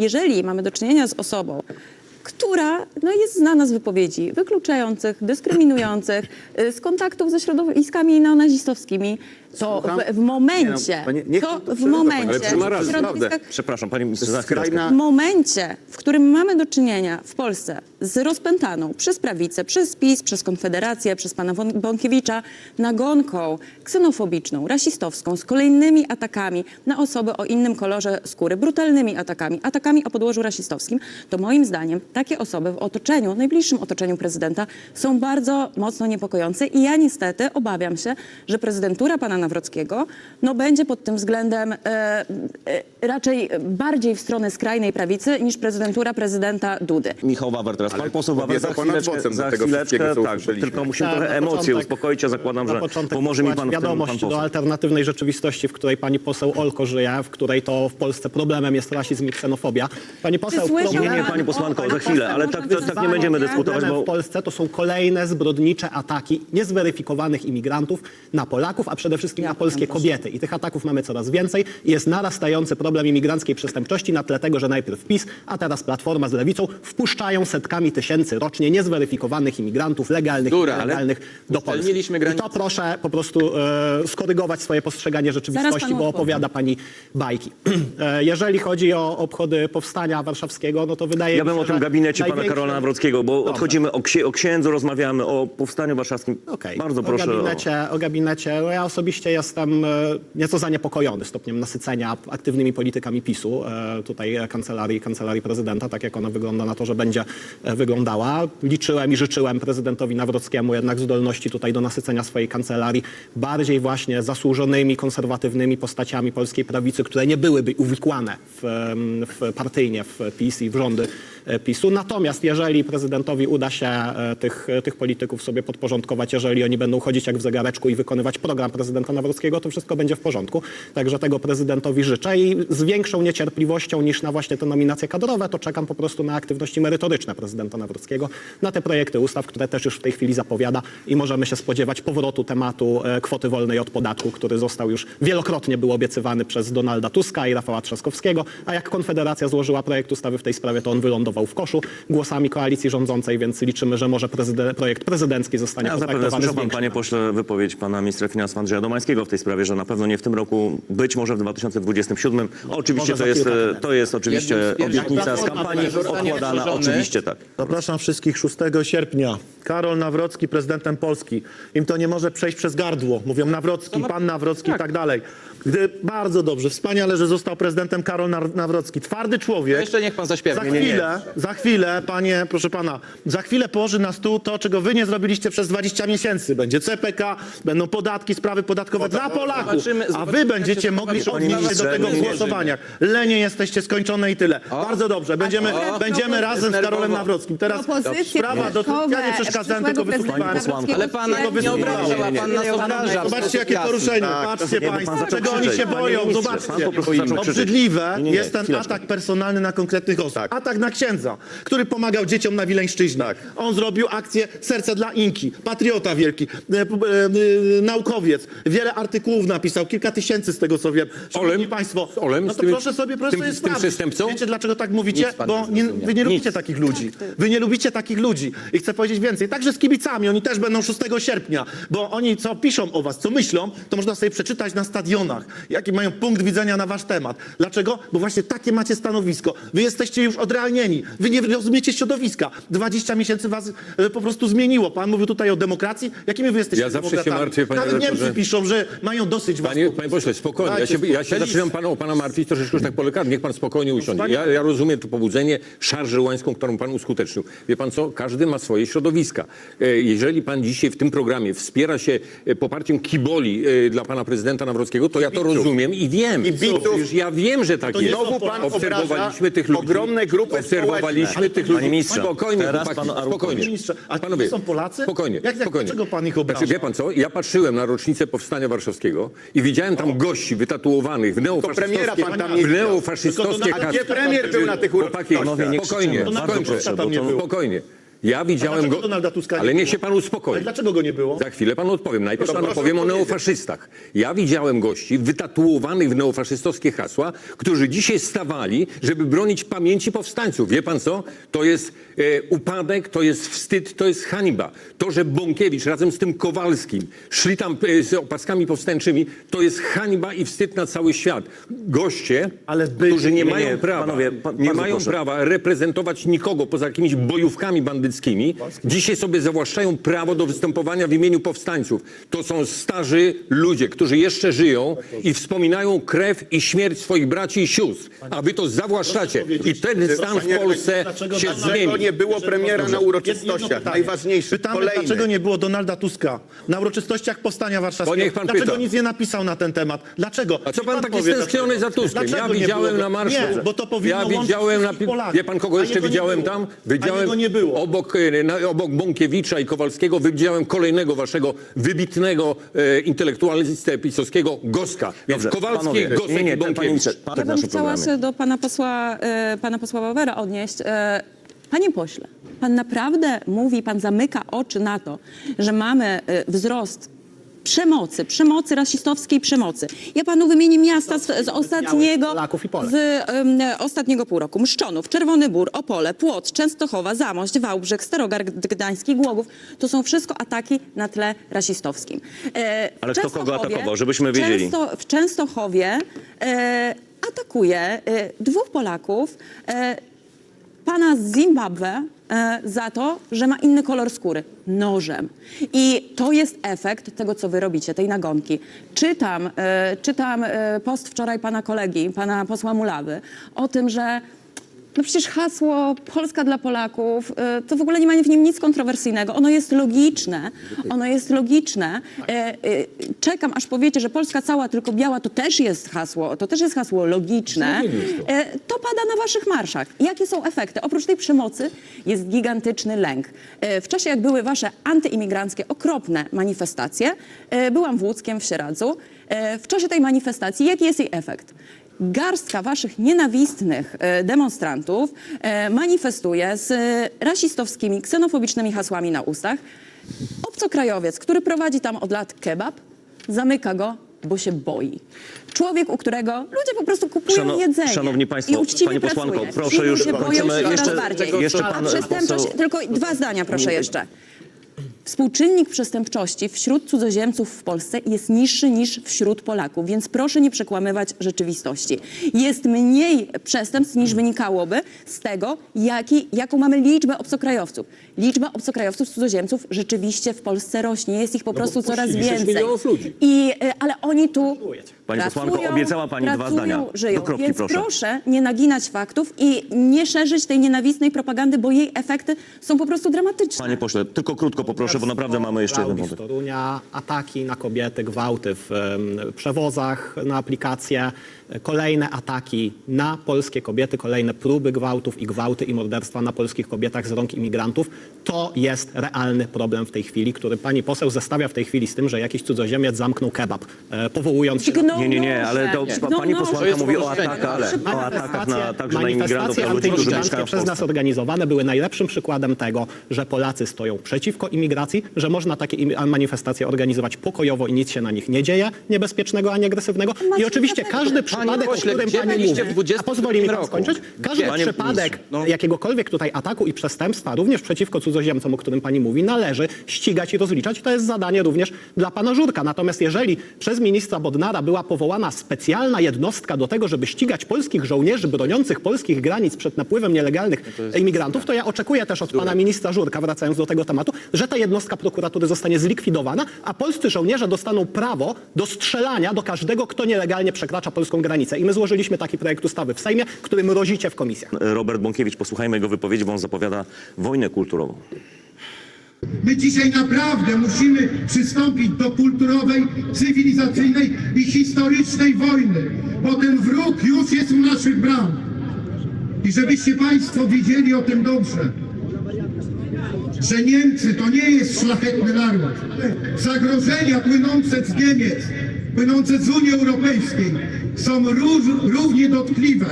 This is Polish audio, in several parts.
jeżeli mamy do czynienia z osobą, która no, jest znana z wypowiedzi wykluczających, dyskryminujących, y, z kontaktów ze środowiskami neonazistowskimi, to Słucham? w, w momencie, Nie no, niech to pan to w przerywa, momencie, ale ma naprawdę. Przepraszam, za chwileczkę. Skrajna- w momencie, w którym mamy do czynienia w Polsce z rozpętaną przez prawicę, przez PiS, przez Konfederację, przez pana Won- Bąkiewicza nagonką ksenofobiczną, rasistowską, z kolejnymi atakami na osoby o innym kolorze skóry, brutalnymi atakami, atakami o podłożu rasistowskim, to moim zdaniem takie osoby w otoczeniu, najbliższym otoczeniu prezydenta są bardzo mocno niepokojące i ja niestety obawiam się, że prezydentura pana Nawrockiego no, będzie pod tym względem e, e, raczej bardziej w stronę skrajnej prawicy niż prezydentura prezydenta Dudy. Michał Wawer teraz. Pan Ale poseł Wawer za chwileczkę, za tego chwileczkę co tak, tylko musimy Tak, trochę emocje początek- uspokoić, a zakładam, że pomoże mi pan posłać w tym pan wiadomość do alternatywnej rzeczywistości, w której pani poseł Olko żyje, w której to w Polsce problemem jest rasizm i ksenofobia. Pani poseł, słyszał Nie, nie, pani posłanko, za chwilę, ale tak, tak, tak nie będziemy dyskutować, bo w Polsce to są kolejne zbrodnicze ataki niezweryfikowanych imigrantów na Polaków, a przede wszystkim na polskie kobiety. I tych ataków mamy coraz więcej i jest narastający problem imigranckiej przestępczości na tle tego, że najpierw PiS, a teraz Platforma z Lewicą wpuszczają setkami tysięcy rocznie niezweryfikowanych imigrantów, legalnych Bzdura, i ale nielegalnych do Polski. I to proszę po prostu e, skorygować swoje postrzeganie rzeczywistości, panu bo odpowiem. opowiada pani bajki. E, Jeżeli chodzi o obchody powstania warszawskiego, no to wydaje ja mi bym się, o tym że gabinecie pana największym- Karola Nawrockiego, bo Dobrze. odchodzimy o, księ, o księdzu, rozmawiamy o powstaniu warszawskim. Okej. Bardzo o proszę. O... gabinecie, o gabinecie. No ja osobiście jestem e, nieco zaniepokojony stopniem nasycenia aktywnymi politykami PiSu, e, tutaj kancelarii, kancelarii prezydenta, tak jak ona wygląda na to, że będzie e, wyglądała. Liczyłem i życzyłem prezydentowi Nawrockiemu jednak zdolności tutaj do nasycenia swojej kancelarii bardziej właśnie zasłużonymi, konserwatywnymi postaciami polskiej prawicy, które nie byłyby uwikłane w, w partyjnie w PiS i w rządy PiSu. Natomiast jeżeli prezydentowi uda się e, tych, tych polityków sobie podporządkować, jeżeli oni będą chodzić jak w zegareczku i wykonywać program prezydenta Nawrockiego, to wszystko będzie w porządku. Także tego prezydentowi życzę i z większą niecierpliwością niż na właśnie te nominacje kadrowe, to czekam po prostu na aktywności merytoryczne prezydenta Nawrockiego, na te projekty ustaw, które też już w tej chwili zapowiada i możemy się spodziewać powrotu tematu e, kwoty wolnej od podatku, który został już wielokrotnie był obiecywany przez Donalda Tuska i Rafała Trzaskowskiego, a jak Konfederacja złożyła projekt ustawy w tej sprawie, to on wylądował w koszu głosami koalicji rządzącej, więc liczymy, że może projekt prezydencki zostanie Ja zapewne słyszał pan, panie pośle, wypowiedź pana ministra finansów Andrzeja Domańskiego w tej sprawie, że na pewno nie w tym roku, być może w 2027. Oczywiście to jest, to jest oczywiście obietnica z kampanii wdrożony. oczywiście tak. Zapraszam wszystkich 6 sierpnia. Karol Nawrocki, prezydentem Polski. Im to nie może przejść przez gardło. Mówią Nawrocki, pan Nawrocki i tak dalej. Gdy bardzo dobrze, wspaniale, że został prezydentem Karol Nawrocki. Twardy człowiek. To jeszcze niech pan zaśpiewa. Za Nie, nie, nie. chwilę, za chwilę, panie, proszę pana, za chwilę położy na stół to, czego wy nie zrobiliście przez 20 miesięcy. Będzie CPK, będą podatki, sprawy podatkowe dla Polaków, Zobaczymy- a wy zobaczymy, będziecie się mogli schowa- odnieść się do ministrze, tego w nie, głosowaniach. Lenie jesteście skończone i tyle. Bardzo dobrze, będziemy, O. będziemy razem z Karolem Nerwowo. Nawrockim. Teraz Propozycje sprawa do... Ja nie przeszkadzałem, tylko wysłuchiwałem. Ale pana Tego nie obraża, pan nas obraża. Zobaczcie, jakie poruszenie. Patrzcie Nie, bo pan państwo, zaczął czego oni krzyczeć. się Panie boją. ministrze, Zobaczcie. pan po prostu zaczął krzyczeć. Obrzydliwe Nie, nie, nie, jest ten chwileczkę. atak personalny na konkretnych osób. Atak na księdza, który pomagał dzieciom na Wileńszczyźnie. On zrobił akcję Serce dla Inki. Patriota wielki. e, e, e, naukowiec. Wiele artykułów napisał. Kilka tysięcy z tego co wiem. Szanowni Olem? Państwo, Olem? no Z to tym- proszę sobie proszę tym- sobie z tym sprawdzić. przestępcą? Wiecie dlaczego tak mówicie? Nic pan Bo nie nie, zrozumiał. wy nie lubicie Nic. takich ludzi. Wy nie lubicie takich ludzi. I chcę powiedzieć więcej. Także z kibicami. Oni też będą 6 sierpnia. Bo oni co piszą o was, co myślą, to można sobie przeczytać na stadionach. Jaki mają punkt widzenia na wasz temat. Dlaczego? Bo właśnie takie macie stanowisko. Wy jesteście już odrealnieni. Wy nie rozumiecie środowiska. 20 miesięcy was e, po prostu zmieniło. Pan mówił tutaj o demokracji. Jakimi wy jesteście Ja zawsze się demokratami? martwię, panie Nawet Niemcy redaktorze. piszą, że mają dosyć was. Panie, po panie prostu. pośle, spokojnie. Ja Dajcie się, ja się spokój. zaczynam pana, o pana martwić troszeczkę już tak po lekarzu. Niech pan spokojnie usiądzie. Ja, ja rozumiem to pobudzenie, szarżę łańską, którą pan uskutecznił. Wie pan co? Każdy ma swoje środowiska. E, Jeżeli pan dzisiaj w tym programie wspiera się e, poparciem kiboli e, dla pana prezydenta Nawrockiego, to ja to rozumiem i wiem. Kibiców. Przecież ja wiem, że tak To nie jest. są Znowu pan Obserwowaliśmy obraża tych ludzi. ogromne grupy Obserwowaliśmy tych ludzi. Panie ministrze, spokojnie, teraz chłopaki, pan spokojnie. Ministrze, a to Panowie, są Polacy? Spokojnie, Jak- jak- spokojnie. dlaczego pan ich obraża? Znaczy, wie pan co? Ja patrzyłem na rocznicę powstania warszawskiego i widziałem tam gości wytatuowanych w neofaszystowskie, premiera pan tam nie w neofaszystowskie na- A gdzie premier był na tych nie spokojnie, krzyczmy. To na skończę. Kościoła tam nie było. Spokojnie. Ja widziałem dlaczego go. Donalda Tuska nie ale niech było? się pan uspokoi. Ale dlaczego go nie było? Za chwilę panu odpowiem. Najpierw to panu proszę powiem o odpowiedzieć. neofaszystach. Ja widziałem gości wytatuowanych w neofaszystowskie hasła, którzy dzisiaj stawali, żeby bronić pamięci powstańców. Wie pan co? To jest e, upadek, to jest wstyd, to jest hańba. To, że Bąkiewicz razem z tym Kowalskim szli tam e, z opaskami powstańczymi, to jest hańba i wstyd na cały świat. Goście, Ale byli- którzy nie, Nie, mają nie, prawa, panowie, pa- nie bardzo mają proszę. prawa reprezentować nikogo poza jakimiś bojówkami bandyckimi, dzisiaj sobie zawłaszczają prawo do występowania w imieniu powstańców. To są starzy ludzie, którzy jeszcze żyją i wspominają krew i śmierć swoich braci i sióstr, a wy to zawłaszczacie. I ten stan w Polsce się dlaczego Dlaczego zmieni. nie było premiera na uroczystościach? Najważniejszy, Pytamy, kolejny. dlaczego nie było Donalda Tuska na uroczystościach Powstania Warszawskiego? To niech pan dlaczego pyta. nic nie napisał na ten temat? Dlaczego? A co Niech pan taki powie, stęskniony za Tuskiem? Ja nie widziałem było? na marszu. Nie, bo to powinno ja łączyć widziałem na... wszystkich Polaków. Wie pan kogo A jeszcze jego nie widziałem było. tam? A Widziałem jego nie było. Obok, e, na, obok Bąkiewicza i Kowalskiego widziałem kolejnego waszego wybitnego e, intelektualistę pisowskiego Goska. Więc Dobrze, Kowalski, panowie, Gosek nie, nie, i Bąkiewicz. pan Ja bym chciała się do pana posła, e, pana posła Bauera odnieść. E, panie pośle, pan naprawdę mówi, pan zamyka oczy na to, że mamy e, wzrost przemocy, przemocy rasistowskiej przemocy. Ja panu wymienię miasta z, z ostatniego Polaków i Polek. z em, ostatniego pół roku. Mszczonów, Czerwony Bór, Opole, Płoc, Częstochowa, Zamość, Wałbrzych, Starogard Gdański, Głogów. To są wszystko ataki na tle rasistowskim. E, Ale kto kogo Częstochowie- atakował, żebyśmy wiedzieli? Często, w Częstochowie e, atakuje e, dwóch Polaków, e, pana z Zimbabwe e, za to, że ma inny kolor skóry, nożem. I to jest efekt tego, co wy robicie, tej nagonki. Czytam, e, czytam e, post wczoraj pana kolegi, pana posła Mulawy, o tym, że no przecież hasło Polska dla Polaków, e, to w ogóle nie ma w nim nic kontrowersyjnego. Ono jest logiczne. Ono jest logiczne. E, e, Czekam, aż powiecie, że Polska cała, tylko biała, to też jest hasło, to też jest hasło logiczne. E, To pada na waszych marszach. Jakie są efekty? Oprócz tej przemocy jest gigantyczny lęk. E, W czasie, jak były wasze antyimigranckie, okropne manifestacje, byłam w Łódzkiem, w Sieradzu. W czasie tej manifestacji, jaki jest jej efekt? Garstka waszych nienawistnych e, demonstrantów e, manifestuje z e, rasistowskimi, ksenofobicznymi hasłami na ustach. Obcokrajowiec, który prowadzi tam od lat kebab, zamyka go, bo się boi. Człowiek, u którego ludzie po prostu kupują Szano- jedzenie szanowni państwo, i uczciwie pani posłanko, pracuje. proszę Ci już kończymy. Jeszcze- bardziej. jeszcze A pan przestępczość, poseł- tylko dwa zdania proszę jeszcze. Współczynnik przestępczości wśród cudzoziemców w Polsce jest niższy niż wśród Polaków, więc proszę nie przekłamywać rzeczywistości. Jest mniej przestępstw niż wynikałoby z tego, jaki, jaką mamy liczbę obcokrajowców. Liczba obcokrajowców, cudzoziemców rzeczywiście w Polsce rośnie. Jest ich po prostu coraz więcej. ludzi. I, e, ale oni tu Pani posłanko, pracują, obiecała pani dwa pracują, zdania. Żyją. Do kropki, Więc proszę. proszę nie naginać faktów i nie szerzyć tej nienawistnej propagandy, bo jej efekty są po prostu dramatyczne. Panie pośle, tylko krótko poproszę, bo naprawdę mamy jeszcze jeden wątek. Torunia, ataki na kobiety, gwałty w em, przewozach na aplikacje, kolejne ataki na polskie kobiety, kolejne próby gwałtów i gwałty i morderstwa na polskich kobietach z rąk imigrantów. To jest realny problem w tej chwili, który pani poseł zestawia w tej chwili z tym, że jakiś cudzoziemiec zamknął kebab, e, powołując się Dźgnął Nie, nie, nie, ale to Dźgnął pani posłanka mówi o atakach, o atakach na, także na imigrantów, manifestacje na ludzi, którzy mieszkają w przez nas Polsce. organizowane były najlepszym przykładem tego, że Polacy stoją przeciwko imigracji, że można takie im- manifestacje organizować pokojowo i nic się na nich nie dzieje, niebezpiecznego ani agresywnego. I oczywiście każdy przypadek, o pośle, którym gdzie pani byliście mówi, w 20 a pozwoli mi pan roku? skończyć, każdy Panie przypadek jakiegokolwiek tutaj ataku i przestępstwa, również przeciwko cudzoziemcom, o którym pani mówi, należy ścigać i rozliczać. I to jest zadanie również dla pana Żurka. Natomiast jeżeli przez ministra Bodnara była powołana specjalna jednostka do tego, żeby ścigać polskich żołnierzy broniących polskich granic przed napływem nielegalnych imigrantów, to ja oczekuję też od pana ministra Żurka, wracając do tego tematu, że ta jednostka prokuratury zostanie zlikwidowana, a polscy żołnierze dostaną prawo do strzelania do każdego, kto nielegalnie przekracza polską granicę. I my złożyliśmy taki projekt ustawy w Sejmie, który mrozicie w komisjach. Robert Bąkiewicz, posłuchajmy jego wypowiedzi, bo on zapowiada wojnę kulturową. My dzisiaj naprawdę musimy przystąpić do kulturowej, cywilizacyjnej i historycznej wojny, bo ten wróg już jest u naszych bram. I żebyście Państwo wiedzieli o tym dobrze, że Niemcy to nie jest szlachetny naród. Zagrożenia płynące z Niemiec, płynące z Unii Europejskiej są równie dotkliwe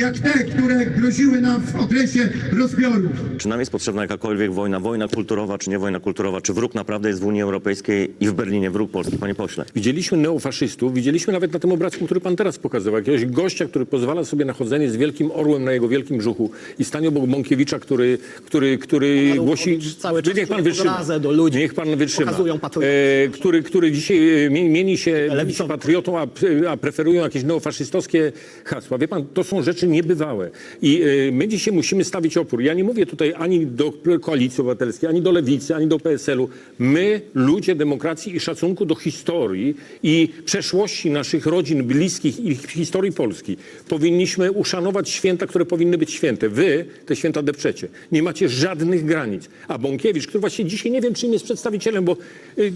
jak te, które groziły nam w okresie rozbiorów. Czy nam jest potrzebna jakakolwiek wojna, wojna kulturowa czy nie wojna kulturowa? Czy wróg naprawdę jest w Unii Europejskiej i w Berlinie wróg Polski, panie pośle? Widzieliśmy neofaszystów, widzieliśmy nawet na tym obrazku, który pan teraz pokazywał, jakiegoś gościa, który pozwala sobie na chodzenie z wielkim orłem na jego wielkim brzuchu i stanie obok Bąkiewicza, który, który, który Pan głosi... Cały czas Niech pan wytrzyma. do ludzi, Niech pan wytrzyma. pokazują. E, który, który dzisiaj e, mie- mieni się, mieni się patriotą, a, a preferują jakieś neofaszystowskie hasła. Wie pan, to są rzeczy niebywałe. I e, my dzisiaj musimy stawić opór. Ja nie mówię tutaj ani do Koalicji Obywatelskiej, ani do Lewicy, ani do PSL-u. My, ludzie demokracji i szacunku do historii i przeszłości naszych rodzin, bliskich i historii Polski, powinniśmy uszanować święta, które powinny być święte. Wy te święta depczecie. Nie macie żadnych granic. A Bąkiewicz, który właśnie dzisiaj nie wiem, czym jest przedstawicielem, bo y, y,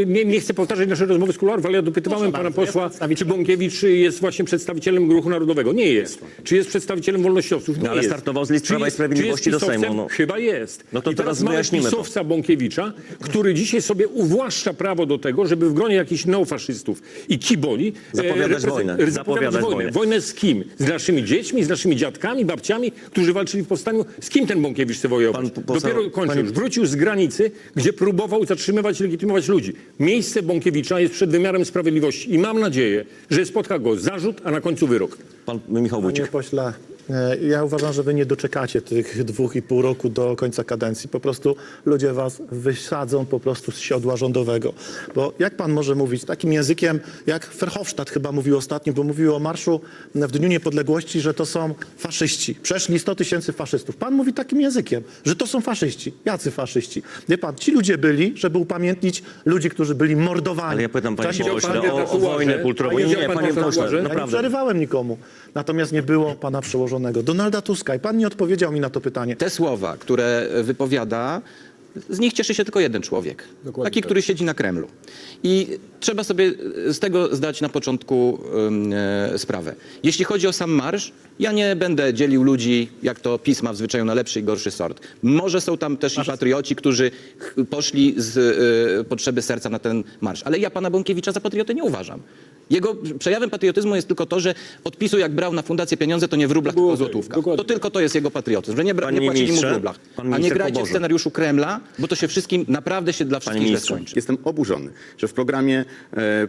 y, nie, nie chcę powtarzać naszej rozmowy z kuluarów, ale ja dopytywałem pana bardzo, posła, czy. Bąkiewicz jest właśnie przedstawicielem Ruchu Narodowego. Nie jest. Czy jest przedstawicielem wolnościowców? Nie ale jest. startował z list Prawa i jest- Sprawiedliwości czy jest do Sejmu, pisowcem? no. Chyba jest. No to I teraz teraz mamy wyjaśnimy to. pisowca Bąkiewicza, który dzisiaj sobie uwłaszcza prawo do tego, żeby w gronie jakichś neofaszystów i kiboli e, Zapowiadać reprezent- wojnę. zapowiadać Zapowiadać wojnę. wojnę. Wojnę z kim? Z naszymi dziećmi, z naszymi dziadkami, babciami, którzy walczyli w powstaniu? Z kim ten Bąkiewicz chce wojować? Pan poseł- Dopiero kończy panie- już. Wrócił z granicy, gdzie próbował zatrzymywać, legitymować ludzi. Miejsce Bąkiewicza jest przed wymiarem sprawiedliwości i mam nadzieję, że spotka go zarzut, a na końcu wyrok. Pan Michał Panie Wójcik. pośle, e, ja uważam, że wy nie doczekacie tych dwóch i pół roku do końca kadencji. Po prostu ludzie was wysadzą po prostu z siodła rządowego. Bo jak pan może mówić takim językiem, jak Verhofstadt chyba mówił ostatnio, bo mówił o marszu w Dniu Niepodległości, że to są faszyści. Przeszli 100 tysięcy faszystów. Pan mówi takim językiem, że to są faszyści. Jacy faszyści? Wie pan, ci ludzie byli, żeby upamiętnić ludzi, którzy byli mordowani. Ale ja pytam, panie czasie pośle, powstania o, o wojnę kulturową. Nie, nie, pan panie pośle, tatuaże? Ja nie naprawdę. przerywałem nikomu. Natomiast nie było pana przełożonego. Donalda Tuska. I pan nie odpowiedział mi na to pytanie. Te słowa, które wypowiada, z nich cieszy się tylko jeden człowiek. Dokładnie taki, tak. który siedzi na Kremlu. I trzeba sobie z tego zdać na początku e, sprawę. Jeśli chodzi o sam marsz, ja nie będę dzielił ludzi, jak to pisma w zwyczaju na lepszy i gorszy sort. Może są tam też i patrioci, którzy poszli z e, potrzeby serca na ten marsz. Ale ja pana Bąkiewicza za patriotę nie uważam. Jego przejawem patriotyzmu jest tylko to, że od PiSu jak brał na fundację pieniądze, to nie w rublach, tylko w złotówkach. dokładnie. To tylko to jest jego patriotyzm, że nie, bra- nie płacili mu w rublach. A nie grajcie w scenariuszu Kremla, bo to się wszystkim, naprawdę się dla wszystkich źle skończy. Jestem oburzony, że w programie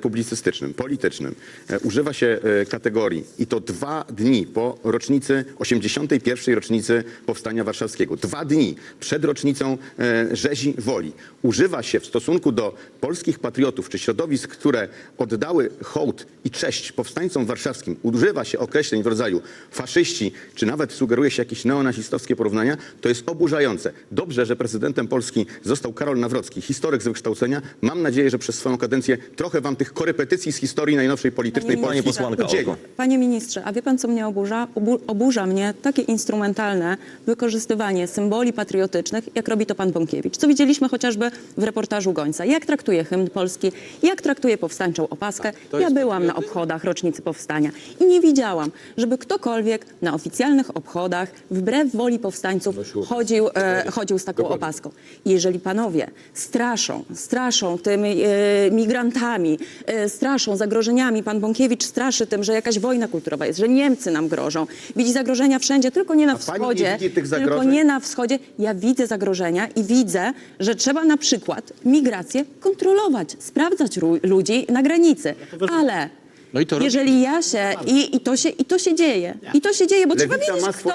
publicystycznym, politycznym e, używa się e, kategorii i to dwa dni po rocznicy, 81. rocznicy Powstania Warszawskiego, dwa dni przed rocznicą e, rzezi woli, używa się w stosunku do polskich patriotów czy środowisk, które oddały hołd i cześć powstańcom warszawskim, używa się określeń w rodzaju faszyści, czy nawet sugeruje się jakieś neonazistowskie porównania, to jest oburzające. Dobrze, że prezydentem Polski został Karol Nawrocki, historyk z wykształcenia. Mam nadzieję, że przez swoją kadencję trochę wam tych korepetycji z historii najnowszej politycznej Panie ministrze, posłanka. Panie ministrze, a wie pan, co mnie oburza? Obu, oburza mnie takie instrumentalne wykorzystywanie symboli patriotycznych, jak robi to pan Bąkiewicz. Co widzieliśmy chociażby w reportażu Gońca. Jak traktuje hymn polski, jak traktuje powstańczą opaskę. Ja byłam na obchodach rocznicy powstania i nie widziałam, żeby ktokolwiek na oficjalnych obchodach, wbrew woli powstańców, chodził, e, chodził z taką opaską. I jeżeli panowie straszą, straszą tymi e, migrantami, e, straszą zagrożeniami, pan Bąkiewicz straszy tym, że jakaś wojna kulturowa jest, że Niemcy nam grożą. Widzi zagrożenia wszędzie, tylko nie na pani nie wschodzie. widzi tych Tylko zagrożeń? nie na wschodzie. Ja widzę zagrożenia i widzę, że trzeba na przykład migrację kontrolować, sprawdzać ludzi na granicy. Ale No i to jeżeli ja się i, i, to się i to się dzieje. I to się dzieje, bo trzeba Lewica wiedzieć, ma kto,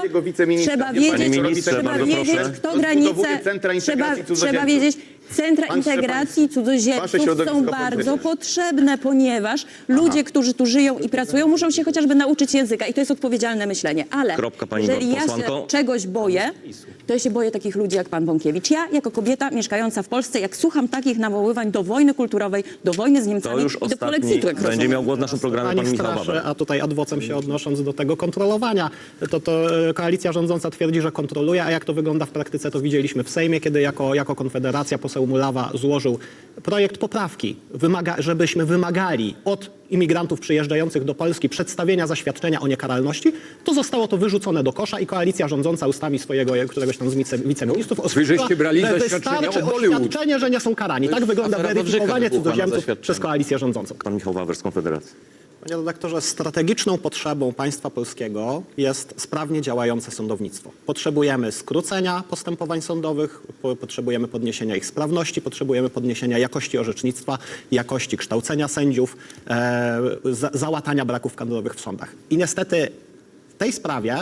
trzeba wiedzieć, trzeba wiedzieć, kto granice, centra trzeba, trzeba wiedzieć, centra Pan integracji wasze cudzoziemców środowisko są polityczne. bardzo potrzebne, ponieważ ludzie, którzy tu żyją i pracują, muszą się chociażby nauczyć języka i to jest odpowiedzialne myślenie. Ale Kropka, pani jeżeli ja się posłanko. czegoś boję, to ja się boję takich ludzi jak pan Bąkiewicz. Ja jako kobieta mieszkająca w Polsce, jak słucham takich nawoływań do wojny kulturowej, do wojny z To Niemcami już i do ostatni polexitu, jak będzie rozumiem. miał głos w naszym programie Pani pan Michał straszy, a tutaj adwocem się odnosząc do tego kontrolowania, to, to e, koalicja rządząca twierdzi, że kontroluje, a jak to wygląda w praktyce, to widzieliśmy w Sejmie, kiedy jako, jako Konfederacja poseł Mulawa złożył projekt poprawki, wymaga, żebyśmy wymagali od imigrantów przyjeżdżających do Polski przedstawienia zaświadczenia o niekaralności, to zostało to wyrzucone do kosza i koalicja rządząca ustami swojego któregoś tam z wice, wiceministrów żeście brali że zaświadczenia wystarczy oświadczenie, że nie są karani. Tak wygląda weryfikowanie cudzoziemców przez koalicję rządzącą. Pan Michał Wawer z Konfederacji. Panie redaktorze, strategiczną potrzebą państwa polskiego jest sprawnie działające sądownictwo. Potrzebujemy skrócenia postępowań sądowych, po, potrzebujemy podniesienia ich sprawności, potrzebujemy podniesienia jakości orzecznictwa, jakości kształcenia sędziów, e, za, załatania braków kadrowych w sądach. I niestety tej sprawie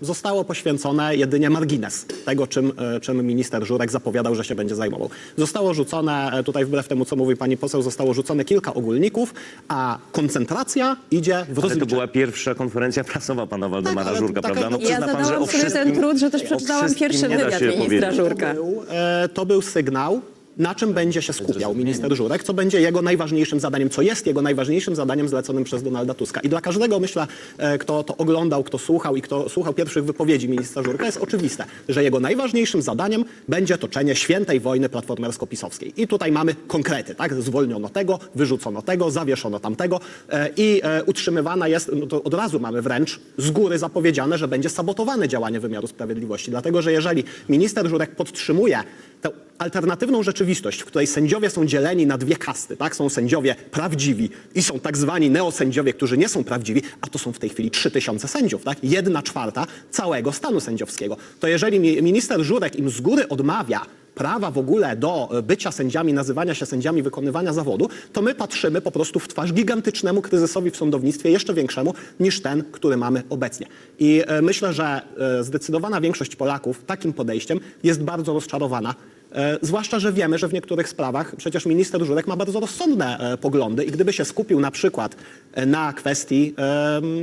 zostało poświęcone jedynie margines tego, czym, e, czym minister Żurek zapowiadał, że się będzie zajmował. Zostało rzucone, e, tutaj wbrew temu, co mówi pani poseł, zostało rzucone kilka ogólników, a koncentracja idzie w Ale to była pierwsza konferencja prasowa pana Waldemara Tak, ale Żurka, taka- prawda? No Ja pan, że zadałam sobie ten trud, że też przeczytałam pierwszy wywiad ministra powiedzieć. Żurka. To był, e, to był sygnał, na czym będzie się skupiał minister Żurek, co będzie jego najważniejszym zadaniem, co jest jego najważniejszym zadaniem zleconym przez Donalda Tuska. I dla każdego, myślę, e, kto to oglądał, kto słuchał i kto słuchał pierwszych wypowiedzi ministra Żurka, jest oczywiste, że jego najważniejszym zadaniem będzie toczenie świętej wojny platformersko-pisowskiej. I tutaj mamy konkrety, tak? Zwolniono tego, wyrzucono tego, zawieszono tamtego e, i e, utrzymywana jest, no to od razu mamy wręcz z góry zapowiedziane, że będzie sabotowane działanie wymiaru sprawiedliwości. Dlatego, że jeżeli minister Żurek podtrzymuje tę alternatywną rzeczywistość, w której sędziowie są dzieleni na dwie kasty, tak? Są sędziowie prawdziwi i są tak zwani neosędziowie, którzy nie są prawdziwi, a to są w tej chwili trzy tysiące sędziów, tak? Jedna czwarta całego stanu sędziowskiego. To jeżeli mi- minister Żurek im z góry odmawia prawa w ogóle do e, bycia sędziami, nazywania się sędziami, wykonywania zawodu, to my patrzymy po prostu w twarz gigantycznemu kryzysowi w sądownictwie, jeszcze większemu niż ten, który mamy obecnie. I e, myślę, że e, zdecydowana większość Polaków takim podejściem jest bardzo rozczarowana. E, zwłaszcza, że wiemy, że w niektórych sprawach przecież minister Żurek ma bardzo rozsądne e, poglądy i gdyby się skupił na przykład e, na kwestii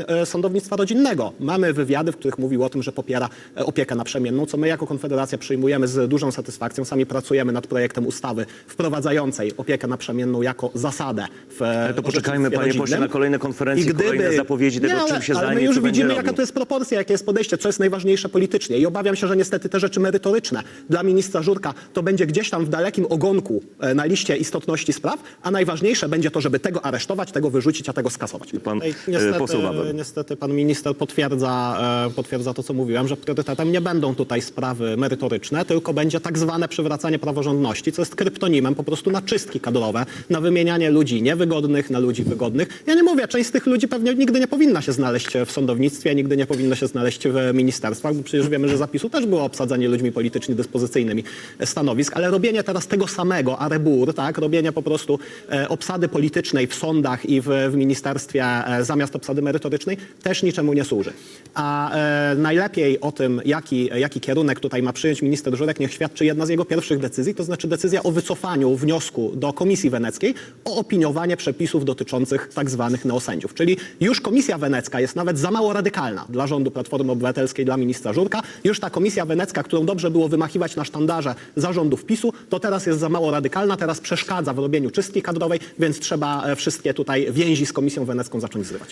e, sądownictwa rodzinnego. Mamy wywiady, w których mówił o tym, że popiera e, opiekę naprzemienną, co my jako Konfederacja przyjmujemy z dużą satysfakcją. Sami pracujemy nad projektem ustawy wprowadzającej opiekę naprzemienną jako zasadę w e, Ale to poczekajmy, orzecznictwie panie pośle, rodzinnym. na kolejne konferencje, kolejne zapowiedzi tego, Nie, ale, czym się ale zajmie, my już co będzie widzimy, robił. jaka to jest proporcja, jakie jest podejście, co jest najważniejsze politycznie. I obawiam się, że niestety te rzeczy merytoryczne dla ministra Żurka to będzie gdzieś tam w dalekim ogonku e, na liście istotności spraw, a najważniejsze będzie to, żeby tego aresztować, tego wyrzucić, a tego skasować. Pan, Ej, e, poseł Wawel. niestety pan minister potwierdza, e, potwierdza to, co mówiłem, że priorytetem nie będą tutaj sprawy merytoryczne, tylko będzie tak zwane przywracanie praworządności, co jest kryptonimem po prostu na czystki kadrowe, na wymienianie ludzi niewygodnych na ludzi wygodnych. Ja nie mówię, część z tych ludzi pewnie nigdy nie powinna się znaleźć w sądownictwie, nigdy nie powinna się znaleźć w ministerstwach, bo przecież wiemy, że zapisu też było obsadzanie ludźmi politycznie dyspozycyjnymi stanowisk, ale robienie teraz tego samego, a rebur, tak, robienie po prostu e, obsady politycznej w sądach i w, w ministerstwie e, zamiast obsady merytorycznej też niczemu nie służy. A e, najlepiej o tym, jaki, jaki kierunek tutaj ma przyjąć minister Żurek, niech świadczy jedna z jego pierwszych decyzji, to znaczy decyzja o wycofaniu wniosku do Komisji Weneckiej o opiniowanie przepisów dotyczących tak zwanych neosędziów. Czyli już Komisja Wenecka jest nawet za mało radykalna dla rządu Platformy Obywatelskiej, dla ministra Żurka. Już ta Komisja Wenecka, którą dobrze było wymachiwać na sztandarze zarządów PiSu, to teraz jest za mało radykalna, teraz przeszkadza w robieniu czystki kadrowej, więc trzeba e, wszystkie tutaj więzi z Komisją Wenecką zacząć zrywać.